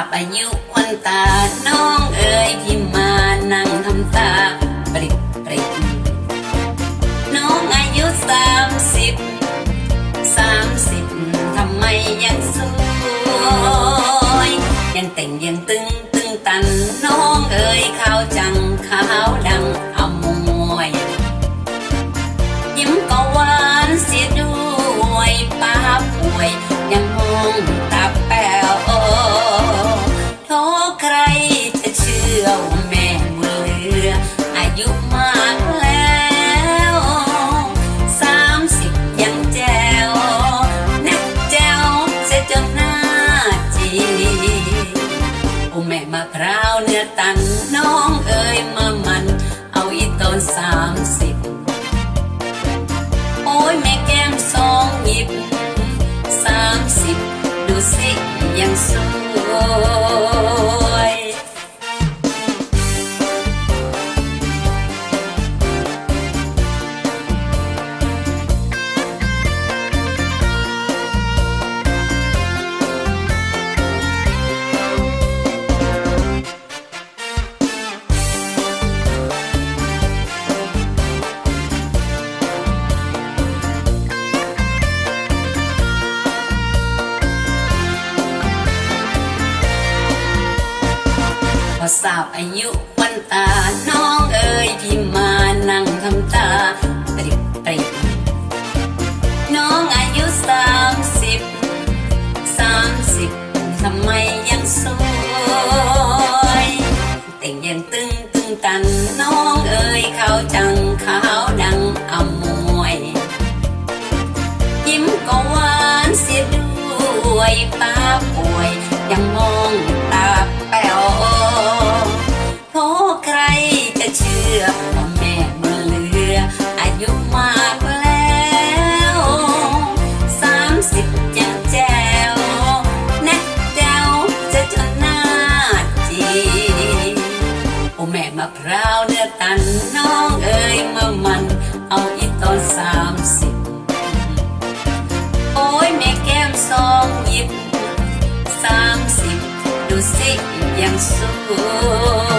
าบอายุควันตา น้องเอ๋ยพี่มานั่งทำตาปริะพร้าวเนื้อตันน้องเอ๋ยมามัน เอาอีตอนสามสิบโอ้ยแม่แก้มสองหยิบสามสิบดูสิยังสวย พอทราบอายุควันตา น้องเอ๋ยพี่มานั่งทำตาปริบปริบน้องอายุสามสิบสามสิบทำไมยังสวยแต่งยังตึงตึงตัน น้องเอ๋ยเขาจังขาวดังอมวย ยิ้มก็หวานเสียด้วยปา จะเชื่อแม่มาเหลือ อายุมากแล้วสามสิบยังแจ๋วนักแจ๋วจะจนหน้าจีโอ้แม่มะพร้าวเนื้อตันน้องเอ๋ยมามัน เอาอีตอนสามสิบโอ้ยแม่แก้มสองหยิบสามสิบดูสิยังสวย